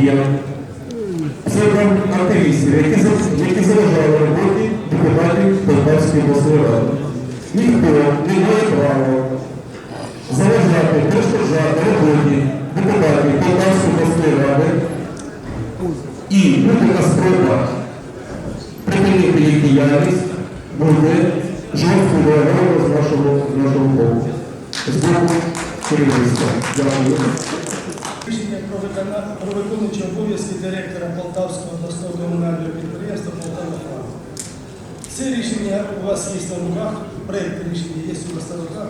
діям цифрам активістів, які, за- які заважали роботі депутатів Полтавської обласної ради. Ніхто не має права заважати, перешкоджати роботі депутатів Полтавської обласної ради і будь-яка спроба припинити їх діяльність буде жорсткою з нашого боку. З боку керівництва. Дякую. Про виконуючі обов'язки директора Полтавського обласного комунального підприємства Полтава. Це рішення у вас є на руках, проєкт рішення є у вас на руках.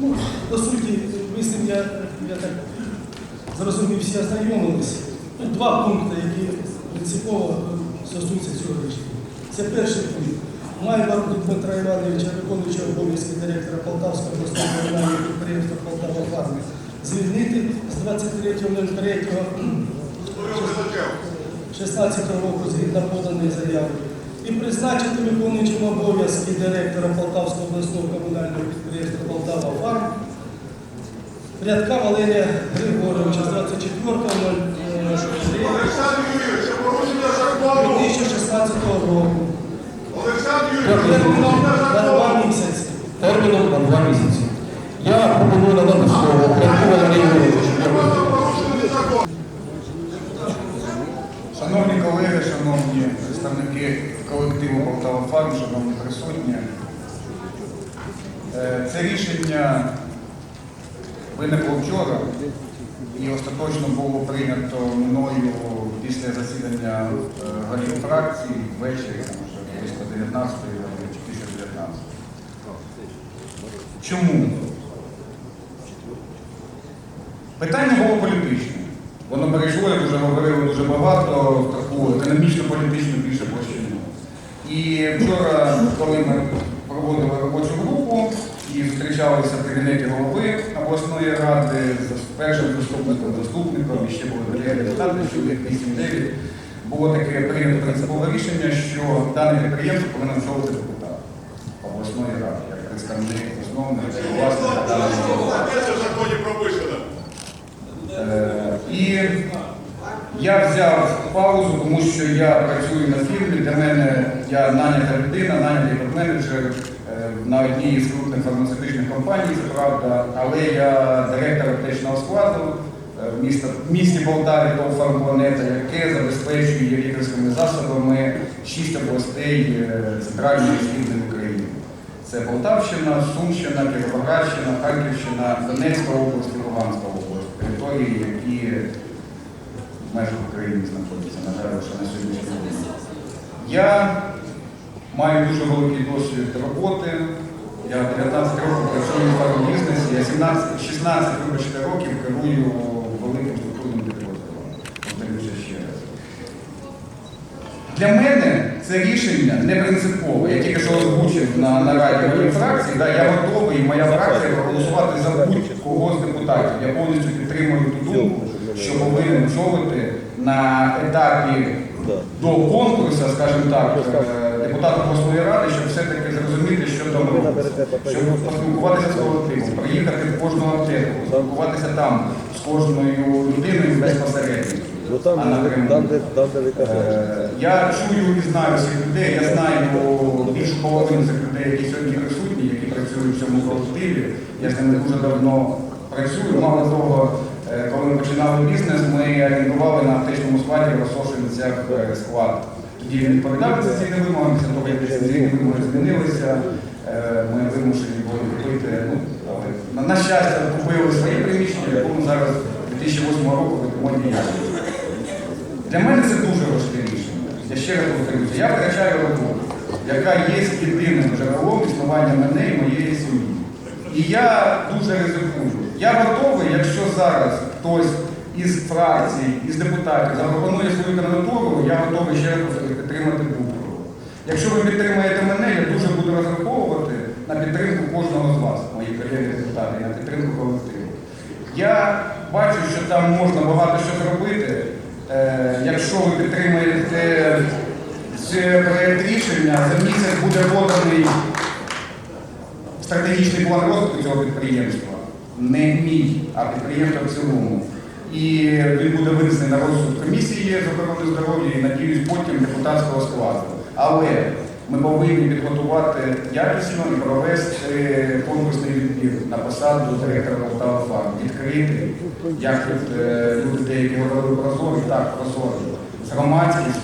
Ну, по суті, ви з ним, я, я так зрозумів, всі ознайомились. Тут два пункти, які принципово стосуються цього рішення. Це перший пункт. Майбар Дмитра Івановича, виконуючого обов'язки директора Полтавського обласного комунального підприємства Полтава Фарм, звільнити з 23.03.16 року згідно поданої заяви і призначити виконуючим обов'язки директора Полтавського обласного комунального підприємства Полтава Фарм Рядка Валерія Григоровича з 24.03.2016 Олександр Юрійович, це порушення закону. року. Терміном на два місяці. Я пропоную надати слово. Шановні колеги, шановні представники колективу Полтава Фарм, шановні присутні, Е, це рішення виникло вчора і остаточно було прийнято мною після засідання е, голів фракції ввечері, близько 19 чи після 19. Чому? Питання було політичне. Воно перейшло, як вже говорили дуже багато, в таку економічно-політичну більше площину. І вчора, коли ми проводили робочу групу і зустрічалися в кабінеті голови обласної ради з першим заступником, заступником, і ще були деякі депутати, чоловік 8-9, було таке прийнято принципове рішення, що дане підприємство повинно очолити депутат обласної ради, як представник засновник, власник даного А де це в законі прописано? Е, І я взяв паузу, тому що я працюю на фірмі, для мене я нанята людина, нанятий менеджер е, на одній з крупних фармацевтичних компаній, це правда, але я директор аптечного складу е, в міста, в місті Полтаві ТОВ «Фармпланета», яке забезпечує лікарськими засобами шість областей е, центральної східної України. Це Полтавщина, Сумщина, Кіровоградщина, Харківщина, Донецька область, Луганська область, території, в межах України знаходяться, на жаль, лише на сьогоднішній день. Я маю дуже великий досвід роботи. Я 19 років працюю в фармбізнесі, я 17, 16 вибачте, років керую великим структурним підрозділом. Повторюся ще раз. Для мене це рішення не принципове. Я тільки що озвучив на нараді моїй фракції, да, я готовий, і моя фракція проголосувати за будь-кого з депутатів. Я повністю підтримую ту думку, що повинен очолити на етапі до конкурсу, скажімо так, е, депутат обласної ради, щоб все-таки зрозуміти, що там робиться. Щоб поспілкуватися з колективом, приїхати в кожну аптеку, спілкуватися там з кожною людиною безпосередньо. Ну там, а напряму. там, де, там, де ви. Е, Я чую і знаю всіх людей, я знаю більшу половину цих людей, які сьогодні присутні, які працюють в цьому колективі. Я з ними дуже давно працюю. Мало того, коли ми починали бізнес, ми орендували на аптечному складі в Росошинцях е, склад. Тоді він відповідав ціни вимогам, після того, як ціни вимоги змінилися, е, ми вимушені були купити. Ну, але на, щастя, купили своє приміщення, в якому зараз 2008 року ведемо діяльність. Для мене це дуже важке рішення. Я ще раз повторюся, я втрачаю роботу, яка є єдиним джерелом існування мене і моєї сім'ї. І я дуже ризикую. Я готовий, якщо зараз хтось із фракцій, із депутатів запропонує свою кандидатуру, я готовий ще раз підтримати Букру. Якщо ви підтримаєте мене, я дуже буду розраховувати на підтримку кожного з вас, мої колеги депутати, на підтримку колективу. Я бачу, що там можна багато що зробити. Е, Якщо ви підтримаєте це проєкт рішення, за місяць буде поданий стратегічний план розвитку цього підприємства. Не мій, а підприємства в цілому. І він буде винесений на розсуд комісії з охорони здоров'я і надіюсь потім депутатського складу. Але ми повинні підготувати якісно і провести конкурсний відбір на посаду директора Полтава Фарм. Відкритий, як тут е, люди деякі говорили прозорі, так прозорі, з громадськістю,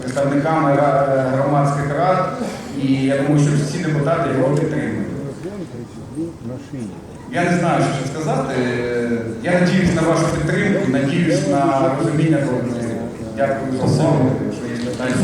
представниками ра- е, громадських рад. І я думаю, що всі депутати його підтримують. Я не знаю, що сказати. Я надіюсь на вашу підтримку, надіюсь на розуміння кожної. Дякую за увагу. Що є питання.